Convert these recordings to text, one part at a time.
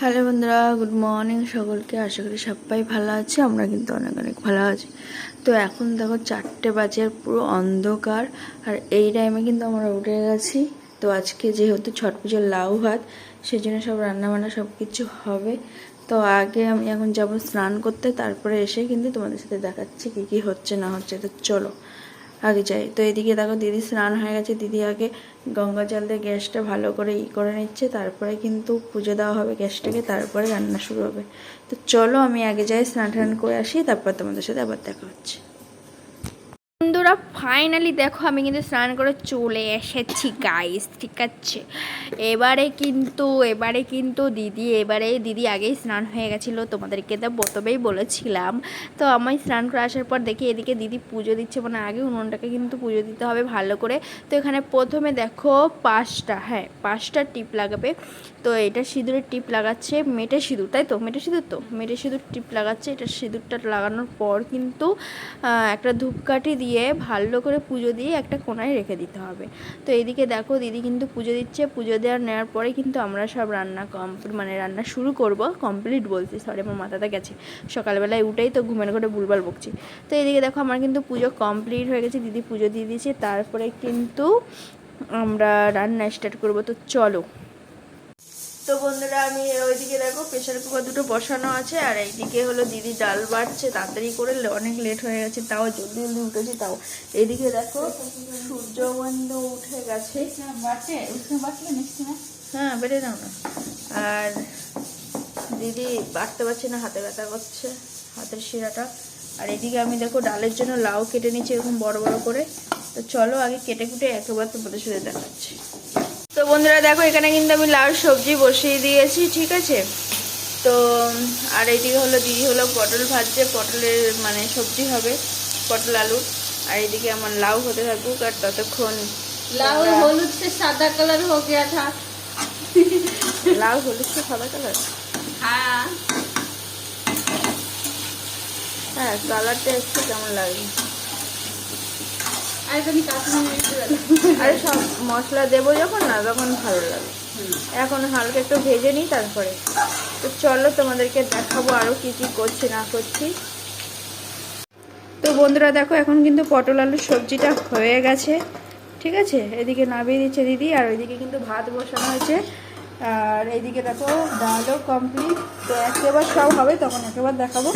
Hello বন্ধুরা, good morning সকলকে। আশা করি সবাই ভালো আছে, আমরা কিন্তু অনেক অনেক ভালো আছি। তো এখন দেখো চারটে বাজে পুরো অন্ধকার, আর এই টাইমে কিন্তু আমরা উঠে গেছি। তো আজকে যেহেতু ছট পুজোর লাউ ভাত সেই জন্য সব রান্নাবান্না সব কিছু হবে। তো আগে আমি এখন যাব স্নান করতে, তারপরে এসে কিন্তু তোমাদের সাথে দেখাচ্ছি কী কী হচ্ছে না হচ্ছে। তো চলো, আগে যাই। তো এদিকে দেখো দিদি স্নান হয়ে গেছে। দিদি আগে গঙ্গা জল দিয়ে গ্যাসটা ভালো করে ই করে নিচ্ছে, তারপরে কিন্তু পুজো দেওয়া হবে গ্যাসটাকে, তারপরে রান্না শুরু হবে। তো চলো আমি আগে যাই স্নান টান করে আসি, তারপর তোমাদের সাথে আবার দেখা হচ্ছে। বন্ধুরা ফাইনালি দেখো আমি কিন্তু স্নান করে চলে এসেছি গাইস ঠিক আছে? এবারে কিন্তু এবারে কিন্তু দিদি, এবারে দিদি আগেই স্নান হয়ে গেছিল, তোমাদেরকে তো প্রথমেই বলেছিলাম। তো আমি স্নান করে আসার পর দেখি এদিকে দিদি পুজো দিচ্ছে মানে আগে উনুনটাকে কিন্তু পুজো দিতে হবে ভালো করে। তো এখানে প্রথমে দেখো পাঁচটা হ্যাঁ পাঁচটা টিপ লাগাবে। তো এটা সিঁদুরের টিপ লাগাচ্ছে মেটে সিঁদুর, তাই তো? মেটে সিঁদুর তো? মেটে সিঁদুর টিপ লাগাচ্ছে, এটা সিঁদুরটা লাগানোর পর কিন্তু একটা ধূপকাঠি দিয়ে ভালো করে পুজো দিয়ে একটা কোনায় রেখে দিতে হবে। তো এইদিকে দেখো, দিদি কিন্তু পুজো দিচ্ছে। পুজো দেওয়ার নেওয়ার পরে কিন্তু আমরা সব রান্না কম মানে রান্না শুরু করব কমপ্লিট বলছি। সরি আমার মাথাটা গেছে। সকালবেলায় উঠেই তো ঘুমের ঘরে ভুলবার বকছি। তো এইদিকে দেখো, আমার কিন্তু পুজো কমপ্লিট হয়ে গেছে। দিদি পুজো দিয়ে দিয়েছে। তারপরে কিন্তু আমরা রান্না স্টার্ট করব। তো চলো। তো বন্ধুরা, আমি ওইদিকে দেখো প্রেশার কুকার দুটো বসানো আছে, আর এইদিকে হলো দিদি ডাল বাড়ছে, তাড়াতাড়ি করে অনেক লেট হয়ে গেছে, তাও জলদি জলদি উঠেছি, তাও। এইদিকে দেখো সূর্য বন্ধ উঠে গেছে। হ্যাঁ বেড়ে নাও না। আর দিদি বাড়তে পারছে না, হাতে ব্যথা করছে, হাতের শিরাটা। আর এদিকে আমি দেখো, ডালের জন্য লাউ কেটে নিচ্ছি এরকম বড় বড় করে। তো চলো আগে কেটে কুটে একেবারে তোমাদের সাথে দেখাচ্ছি। তো বন্ধুরা দেখো এখানে কিন্তু আমি লাল সবজি বসিয়ে দিয়েছি ঠিক আছে? তো আর এইদিকে হলো দিদি হলো পটল ভাজছে পটলের মানে সবজি হবে পটল আলু। আর এইদিকে আমার লাউ হতে থাকুক আর ততক্ষণ লাউ হলুদ সাদা কালার হোক লাউ হলুদ সাদা কালার? হ্যাঁ হ্যাঁ কালারটা একটু কেমন লাগে। আরে সব মশলা দেবো যখন না, তখন ভালো লাগে। এখন হালকা একটু ভেজে নিই, তারপরে। তো চলো তোমাদেরকে দেখাবো আরও কি কি করছি, না করছি। তো বন্ধুরা, দেখো, এখন কিন্তু পটল আলুর সবজিটা হয়ে গেছে। ঠিক আছে? এদিকে নামিয়ে দিচ্ছে দিদি, আর ওইদিকে কিন্তু ভাত বসানো হয়েছে। আর এইদিকে দেখো, ডালও কমপ্লিট তো একেবার সব হবে, তখন একেবার দেখাবো।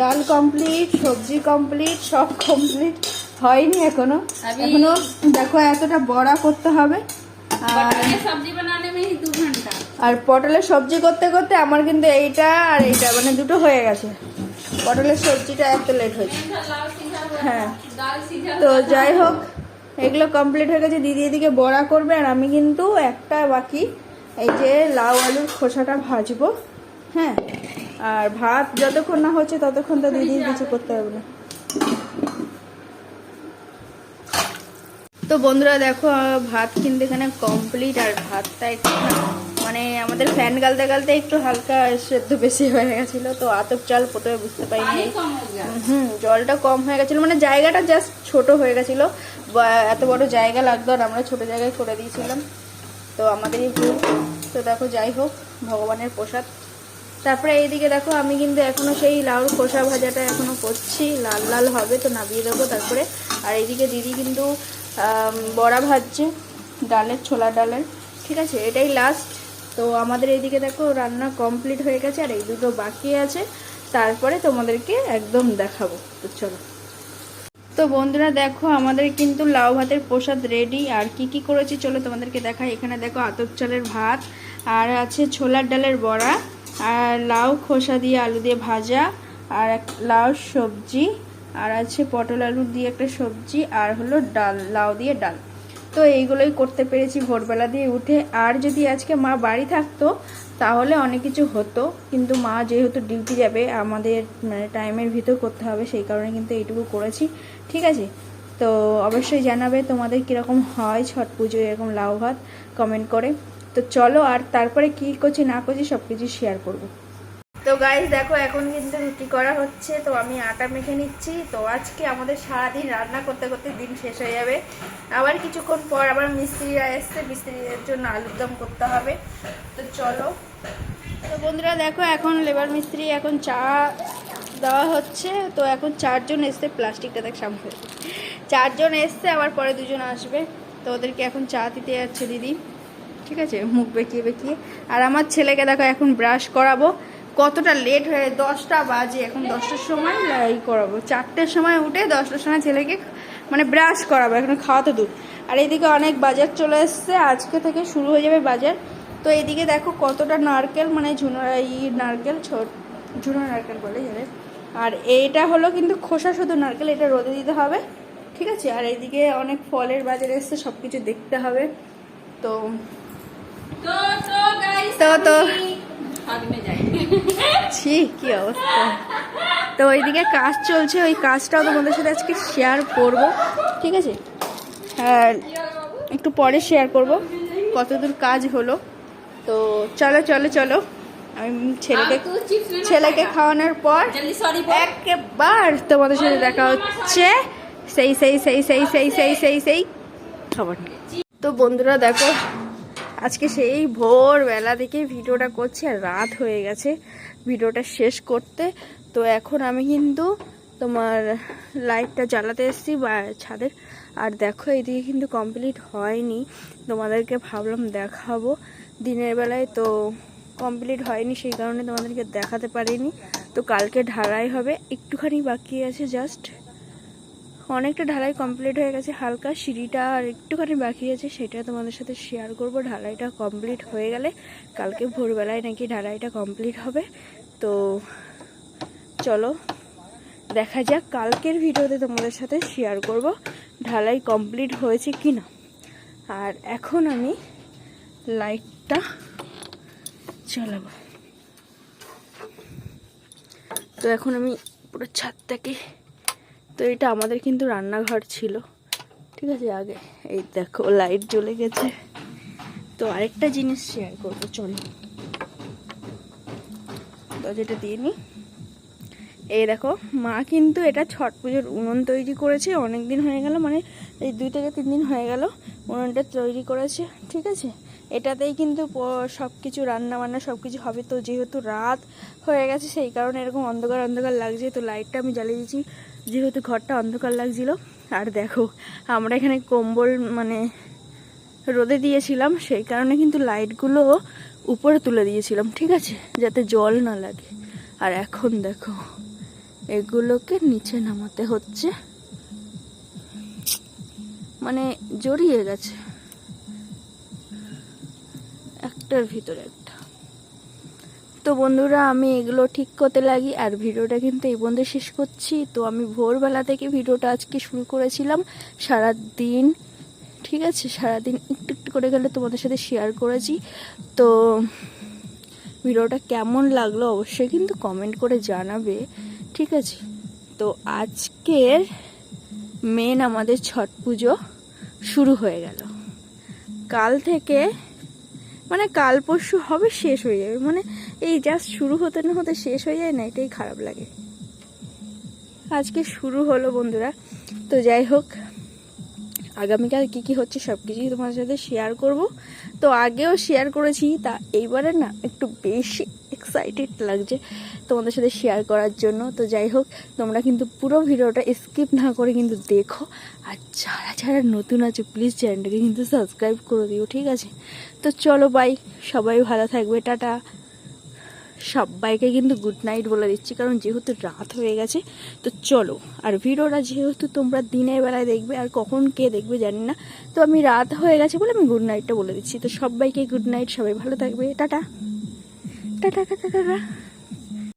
ডাল কমপ্লিট সবজি কমপ্লিট সব কমপ্লিট হয়নি এখনও। এখনও দেখো এতটা বড়া করতে হবে। আর পটলের সবজি করতে করতে আমার কিন্তু এইটা আর এইটা মানে দুটো হয়ে গেছে। পটলের সবজিটা এত লেট হয়েছে। হ্যাঁ। তো যাই হোক এগুলো কমপ্লিট হয়ে গেছে। দিদি এদিকে বড়া করবে আর আমি কিন্তু একটা বাকি এই যে লাউ আলুর খোসাটা ভাজবো। হ্যাঁ। আর ভাত যতক্ষণ না হচ্ছে ততক্ষণ তো দিদি কিছু করতে হবে না। তো বন্ধুরা দেখো ভাত কিন্তু এখানে কমপ্লিট আর ভাতটা একটু মানে আমাদের ফ্যান গালতে গালতে একটু হালকা সেদ্ধ বেশি হয়ে গেছিল তো আতপ চাল প্রথমে বুঝতে পারিনি। হুম জলটা কম হয়ে গেছিল মানে জায়গাটা জাস্ট ছোট হয়ে গেছিল এত বড় জায়গা লাগতো আর আমরা ছোট জায়গায় করে দিয়েছিলাম তো আমাদেরই ভুল। তো দেখো যাই হোক ভগবানের প্রসাদ। তারপরে এইদিকে দেখো আমি কিন্তু এখনও সেই লাউর খোসা ভাজাটা এখনও করছি লাল লাল হবে তো নামিয়ে দেবো তারপরে। আর এইদিকে দিদি কিন্তু বড়া ভাজছে, ডালের ছোলা ডালের, ঠিক আছে? এটাই লাস্ট তো আমাদের এইদিকে দেখো, রান্না কমপ্লিট হয়ে গেছে, আর এই দুটো বাকি আছে। তারপরে তোমাদেরকে একদম দেখাবো। তো চলো। তো বন্ধুরা, দেখো, আমাদের কিন্তু লাউ ভাতের প্রসাদ রেডি আর কি কি করেছি, চলো তোমাদেরকে দেখাই। এখানে দেখো, আতপ চালের ভাত, আর আছে ছোলার ডালের বড়া, আর লাউ খোসা দিয়ে আলু দিয়ে ভাজা, আর লাউ সবজি আর আছে পটল আলু দিয়ে একটা সবজি, আর হলো ডাল, লাউ দিয়ে ডাল। তো এইগুলোই করতে পেরেছি ভোরবেলা দিয়ে উঠে। আর যদি আজকে মা বাড়ি থাকতো, তাহলে অনেক কিছু হতো। কিন্তু মা যেহেতু ডিউটি যাবে, আমাদের মানে টাইমের ভিতর করতে হবে, সেই কারণে কিন্তু এইটুকু করেছি। ঠিক আছে? তো অবশ্যই জানাবে তোমাদের কীরকম হয় ছট পুজো, এরকম লাউ ভাত কমেন্ট করে। তো চলো আর তারপরে কী করছি, না করছি সব কিছু শেয়ার করব। তো গাইস দেখো, এখন কিন্তু রুটি করা হচ্ছে, তো আমি আটা মেখে নিচ্ছি। তো আজকে আমাদের সারাদিন রান্না করতে করতে দিন শেষ হয়ে যাবে। আবার কিছুক্ষণ পর আবার মিস্ত্রিরা এসছে, মিস্ত্রিদের জন্য আলুর দম করতে হবে। তো চলো। তো বন্ধুরা, দেখো, এখন লেবার মিস্ত্রি এখন চা দেওয়া হচ্ছে। তো এখন চারজন এসছে প্লাস্টিকটা দেখ সামনে। চারজন এসছে, আবার পরে দুজন আসবে। তো ওদেরকে এখন চা দিতে যাচ্ছে দিদি। ঠিক আছে? মুখ বেঁকিয়ে বেঁকিয়ে। আর আমার ছেলেকে দেখো, এখন ব্রাশ করাবো। কতটা লেট হয়ে দশটা বাজে এখন দশটার সময় ই করাবো। চারটের সময় উঠে দশটার সময় ছেলেকে মানে ব্রাশ করাবো এখন খাওয়াতে দূর। আর এদিকে অনেক বাজার চলে এসছে আজকে থেকে শুরু হয়ে যাবে বাজার। তো এদিকে দেখো কতটা নারকেল মানে ঝুনো ই নারকেল ছোট ঝুনো নারকেল বলে যাবে আর এটা হলো কিন্তু খোসা শুধু নারকেল এটা রোদে দিতে হবে ঠিক আছে? আর এইদিকে অনেক ফলের বাজার এসছে সব কিছু দেখতে হবে। তো তো তো ছি কি অবস্থা তো ওইদিকে কাজ চলছে ওই কাজটাও তোমাদের সাথে আজকে শেয়ার করব ঠিক আছে আর একটু পরে শেয়ার করব কতদূর কাজ হলো তো চলো চলো চলো আমি ছেলেকে ছেলেকে খাওয়ানোর পর একবার তোমাদের সাথে দেখা হচ্ছে সেই সেই সেই সেই সেই সেই সেই সেই খাবার তো বন্ধুরা দেখো আজকে সেই ভোরবেলা থেকে ভিডিওটা করছি আর রাত হয়ে গেছে ভিডিওটা শেষ করতে। তো এখন আমি কিন্তু তোমার লাইটটা জ্বালাতে এসেছি বা ছাদের। আর দেখো, এদিকে কিন্তু কমপ্লিট হয়নি। তোমাদেরকে ভাবলাম দেখাবো। দিনের বেলায় তো কমপ্লিট হয়নি, সেই কারণে তোমাদেরকে দেখাতে পারিনি। তো কালকে ঢালাই হবে। একটুখানি বাকি আছে জাস্ট অনেকটা ঢালাই কমপ্লিট হয়ে গেছে। হালকা সিঁড়িটা আর একটুখানি বাকি আছে, সেটা তোমাদের সাথে শেয়ার করব। ঢালাইটা কমপ্লিট হয়ে গেলে কালকে ভোরবেলায় নাকি ঢালাইটা কমপ্লিট হবে। তো চলো, দেখা যাক কালকের ভিডিওতে তোমাদের সাথে শেয়ার করব ঢালাই কমপ্লিট হয়েছে কি না আর এখন আমি লাইটটা চালাবো তো এখন আমি পুরো ছাদটাকে তো এটা আমাদের কিন্তু রান্নাঘর ছিল। ঠিক আছে, আগে এই দেখো লাইট জ্বলে গেছে। তো আরেকটা জিনিস শেয়ার করব, চলো। যেটা দিয়ে নিই এই দেখো, মা কিন্তু এটা ছট পুজোর উনুন তৈরি করেছে, অনেক দিন হয়ে গেল মানে এই দুই থেকে তিন দিন হয়ে গেল, উনুনটা তৈরি করেছে, ঠিক আছে? এটাতেই কিন্তু সব কিছু রান্না বান্না সব কিছু হবে। তো যেহেতু রাত হয়ে গেছে, সেই কারণে এরকম অন্ধকার অন্ধকার লাগছে। তো লাইটটা আমি জ্বালিয়ে দিয়েছি, যেহেতু ঘরটা অন্ধকার লাগছিল। আর দেখো, আমরা এখানে কম্বল মানে রোদে দিয়েছিলাম, সেই কারণে কিন্তু লাইটগুলো উপরে তুলে দিয়েছিলাম, ঠিক আছে? যাতে জল না লাগে। আর এখন দেখো, এগুলোকে নিচে নামাতে হচ্ছে। মানে জড়িয়ে গেছে। একটার ভিতরে একটা। তো বন্ধুরা, আমি এগুলো ঠিক করতে লাগি আর ভিডিওটা কিন্তু এই বন্ধু শেষ করছি। তো আমি ভোরবেলা থেকে ভিডিওটা আজকে শুরু করেছিলাম সারা দিন ঠিক আছে? সারাদিন একটু একটু করে গেলে তোমাদের সাথে শেয়ার করেছি। তো ভিডিওটা কেমন লাগল অবশ্যই কিন্তু কমেন্ট করে জানাবে, ঠিক আছে? তো আজকের মেন আমাদের ছট পুজো শুরু হয়ে গেল। কাল থেকে মানে কাল পরশু হবে, শেষ হয়ে যাবে। মানে এই জাস্ট শুরু হতে না হতে শেষ হয়ে যায় না, এটাই খারাপ লাগে। আজকে শুরু হলো বন্ধুরা। তো যাই হোক আগামীকাল কি কি হচ্ছে সব কিছুই তোমাদের সাথে শেয়ার করব। তো আগেও শেয়ার করেছি, তা এইবারে না একটু বেশি এক্সাইটেড লাগছে তোমাদের সাথে শেয়ার করার জন্য। তো যাই হোক, তোমরা কিন্তু পুরো ভিডিওটা স্কিপ না করে কিন্তু দেখো। আর যারা যারা নতুন আছে প্লিজ চ্যানেলটাকে কিন্তু সাবস্ক্রাইব করে দিও, ঠিক আছে? তো চলো বাই সবাই ভালো থাকবে, টাটা। সবাইকে কিন্তু গুড নাইট বলে দিচ্ছি, কারণ যেহেতু রাত হয়ে গেছে, তো চলো। আর ভিডিওটা যেহেতু তোমরা দিনের বেলায় দেখবে, আর কখন কে দেখবে জানি না, তো আমি রাত হয়ে গেছে বলে আমি গুড নাইটটা বলে দিচ্ছি। তো সবাইকে গুড নাইট সবাই ভালো থাকবে। টাটা। Tata tata tata.